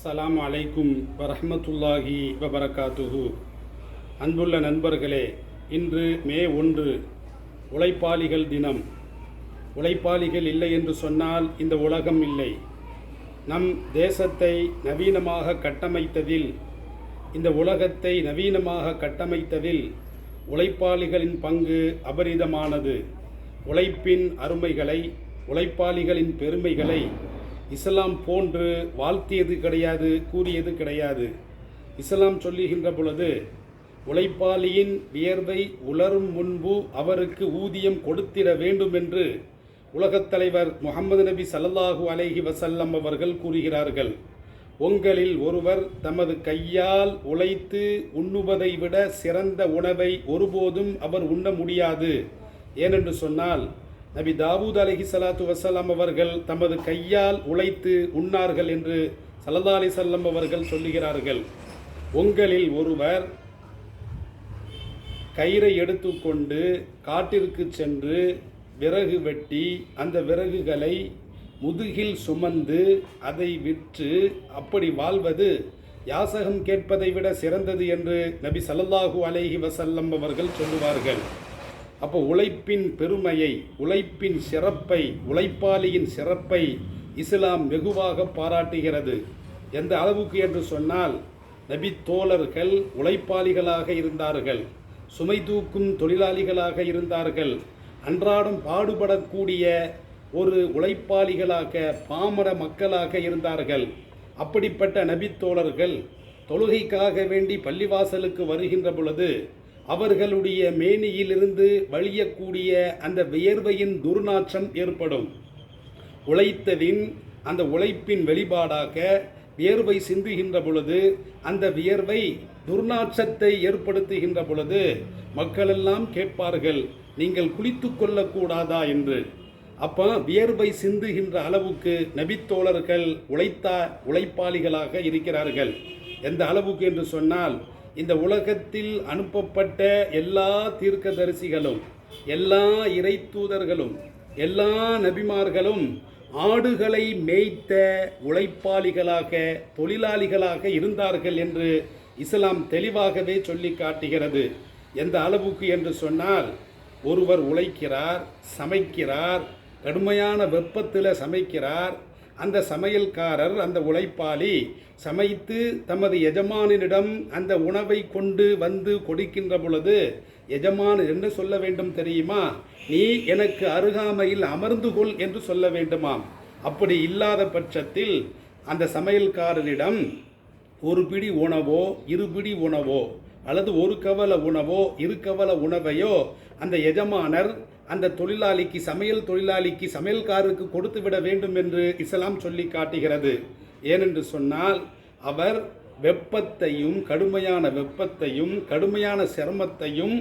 அஸ்லாம் அலைக்கும் வரஹ்மத்துல்லாஹி வபரகாத்துஹு. அன்புள்ள நண்பர்களே இன்று மே ஒன்று உழைப்பாளிகள் தினம். உழைப்பாளிகள் இல்லை என்று சொன்னால் இந்த உலகம் இல்லை. நம் தேசத்தை நவீனமாக கட்டமைத்ததில் இந்த உலகத்தை நவீனமாக கட்டமைத்ததில் உழைப்பாளிகளின் பங்கு அபரிதமானது. உழைப்பின் அருமைகளை உழைப்பாளிகளின் பெருமைகளை இஸ்லாம் போன்று வாழ்த்தியது கிடையாது கூறியது கிடையாது. இஸ்லாம் சொல்லுகின்ற பொழுது உழைப்பாளியின் வியர்வை உலரும் முன்பு அவருக்கு ஊதியம் கொடுத்திட வேண்டும் என்று உலகத் தலைவர் முகமது நபி ஸல்லல்லாஹு அலைஹி வசல்லம் அவர்கள் கூறுகிறார்கள். உங்களில் ஒருவர் தமது கையால் உழைத்து உண்ணுவதை விட சிறந்த உணவை ஒருபோதும் அவர் உண்ண முடியாது. ஏனென்று சொன்னால் நபி தாவூத் அலஹி சலாத்து வசலாம் அவர்கள் தமது கையால் உழைத்து உண்ணார்கள் என்று சல்லா அலி சொல்லம் அவர்கள் சொல்லுகிறார்கள். உங்களில் ஒருவர் கயிறை எடுத்துக்கொண்டு காட்டிற்கு சென்று விறகு வெட்டி அந்த விறகுகளை முதுகில் சுமந்து அதை விற்று அப்படி வாழ்வது யாசகம் கேட்பதை விட சிறந்தது என்று நபி ஸல்லல்லாஹு அலைஹி வசல்லம் அவர்கள் சொல்லுவார்கள். அப்போ உழைப்பின் பெருமையை உழைப்பின் சிறப்பை உழைப்பாளியின் சிறப்பை இஸ்லாம் வெகுவாக பாராட்டுகிறது. எந்த அளவுக்கு என்று சொன்னால் நபி தோழர்கள் உழைப்பாளிகளாக இருந்தார்கள் சுமை தூக்கும் தொழிலாளிகளாக இருந்தார்கள் அன்றாடம் பாடுபடக்கூடிய ஒரு உழைப்பாளிகளாக பாமர மக்களாக இருந்தார்கள். அப்படிப்பட்ட நபித்தோழர்கள் தொழுகைக்காக வேண்டி பள்ளிவாசலுக்கு வருகின்ற பொழுது அவர்களுடைய மேனியிலிருந்து வழியக்கூடிய அந்த வியர்வையின் துர்நாற்றம் ஏற்படும். உழைத்ததின் அந்த உழைப்பின் வெளிப்பாடாக வியர்வை சிந்துகின்ற பொழுது அந்த வியர்வை துர்நாற்றத்தை ஏற்படுத்துகின்ற பொழுது மக்களெல்லாம் கேட்பார்கள் நீங்கள் குளித்து கொள்ளக்கூடாதா? என்று. அப்போ வியர்வை சிந்துகின்ற அளவுக்கு நபித்தோழர்கள் உழைத்தா உழைப்பாளிகளாக இருக்கிறார்கள். எந்த அளவுக்கு என்று சொன்னால் இந்த உலகத்தில் அனுப்பப்பட்ட எல்லா தீர்க்கதரிசிகளும் எல்லா இறை தூதர்களும் எல்லா நபிமார்களும் ஆடுகளை மேய்த்த உழைப்பாளிகளாக தொழிலாளிகளாக இருந்தார்கள் என்று இஸ்லாம் தெளிவாகவே சொல்லி காட்டுகிறது. எந்த அளவுக்கு என்று சொன்னால் ஒருவர் உழைக்கிறார் சமைக்கிறார் கடுமையான வெப்பத்தில் சமைக்கிறார் அந்த சமையல்காரர் அந்த உழைப்பாளி சமைத்து தமது எஜமானினிடம் அந்த உணவை கொண்டு வந்து கொடுக்கின்ற பொழுது எஜமான் என்ன சொல்ல வேண்டும் தெரியுமா? நீ எனக்கு அருகாமையில் அமர்ந்து கொள் என்று சொல்ல வேண்டுமாம். அப்படி இல்லாத பட்சத்தில் அந்த சமையல்காரரிடம் ஒரு பிடி உணவோ இரு பிடி உணவோ அல்லது ஒரு கவல உணவோ இரு கவல உணவையோ அந்த எஜமானர் அந்த தொழிலாளிக்கு சமையல் தொழிலாளிக்கு சமையல்காரருக்கு கொடுத்து விட வேண்டும் என்று இஸ்லாம் சொல்லி காட்டுகிறது. ஏனென்று சொன்னால் அவர் வெப்பத்தையும் கடுமையான வெப்பத்தையும் கடுமையான சிரமத்தையும்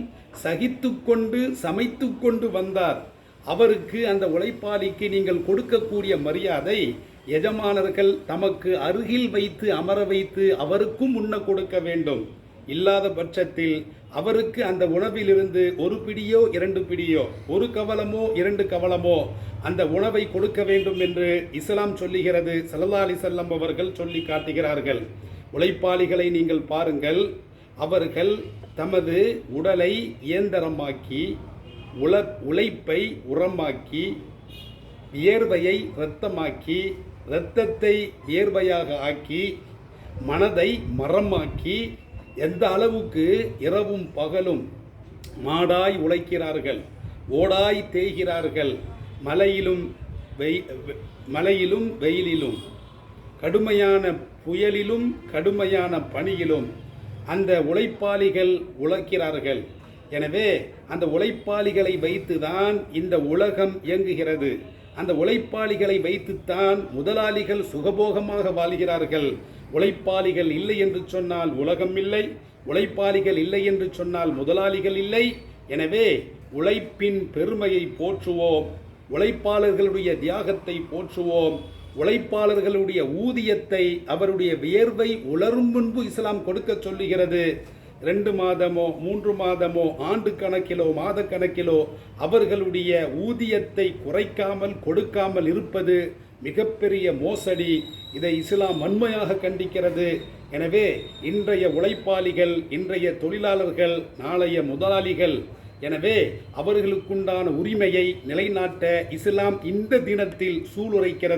சகித்து கொண்டு சமைத்து கொண்டு வந்தார். அவருக்கு அந்த உழைப்பாளிக்கு நீங்கள் கொடுக்கக்கூடிய மரியாதை எஜமானர்கள் தமக்கு அருகில் வைத்து அமர வைத்து அவருக்கும் உண்ண கொடுக்க வேண்டும். இல்லாத பட்சத்தில் அவருக்கு அந்த உணவிலிருந்து ஒரு பிடியோ இரண்டு பிடியோ ஒரு கவலமோ இரண்டு கவலமோ அந்த உணவை கொடுக்க வேண்டும் என்று இஸ்லாம் சொல்லுகிறது. சல்லா அலிசல்லம் அவர்கள் சொல்லி காட்டுகிறார்கள். உழைப்பாளிகளை நீங்கள் பாருங்கள். அவர்கள் தமது உடலை இயந்திரமாக்கி உல உழைப்பை உரமாக்கி வியர்வையை இரத்தமாக்கி இரத்தத்தை வியர்வையாக ஆக்கி மனதை மரமாக்கி எந்த அளவுக்கு இரவும் பகலும் மாடாய் உழைக்கிறார்கள் ஓடாய் தேய்கிறார்கள் மலையிலும் வெய் மலையிலும் வெயிலிலும் கடுமையான புயலிலும் கடுமையான பனியிலும் அந்த உழைப்பாளிகள் உழைக்கிறார்கள். எனவே அந்த உழைப்பாளிகளை வைத்துதான் இந்த உலகம் இயங்குகிறது. அந்த உழைப்பாளிகளை வைத்துத்தான் முதலாளிகள் சுகபோகமாக வாழ்கிறார்கள். உழைப்பாளிகள் இல்லை என்று சொன்னால் உலகம் இல்லை. உழைப்பாளிகள் இல்லை என்று சொன்னால் முதலாளிகள் இல்லை. எனவே உழைப்பின் பெருமையை போற்றுவோம். உழைப்பாளர்களுடைய தியாகத்தை போற்றுவோம். உழைப்பாளர்களுடைய ஊதியத்தை அவருடைய வியர்வை உலரும் முன்பு இஸ்லாம் கொடுக்க சொல்லுகிறது. ரெண்டு மாதமோ மூன்று மாதமோ ஆண்டு கணக்கிலோ மாத கணக்கிலோ அவர்களுடைய ஊதியத்தை குறைக்காமல் கொடுக்காமல் இருப்பது மிகப்பெரிய மோசடி. இதை இஸ்லாம் வன்மையாக கண்டிக்கிறது. எனவே இன்றைய உழைப்பாளிகள் இன்றைய தொழிலாளர்கள் நாளைய முதலாளிகள் எனவே அவர்களுக்குண்டான உரிமையை நிலைநாட்ட இஸ்லாம் இந்த தினத்தில் சூளுரைக்கிறது.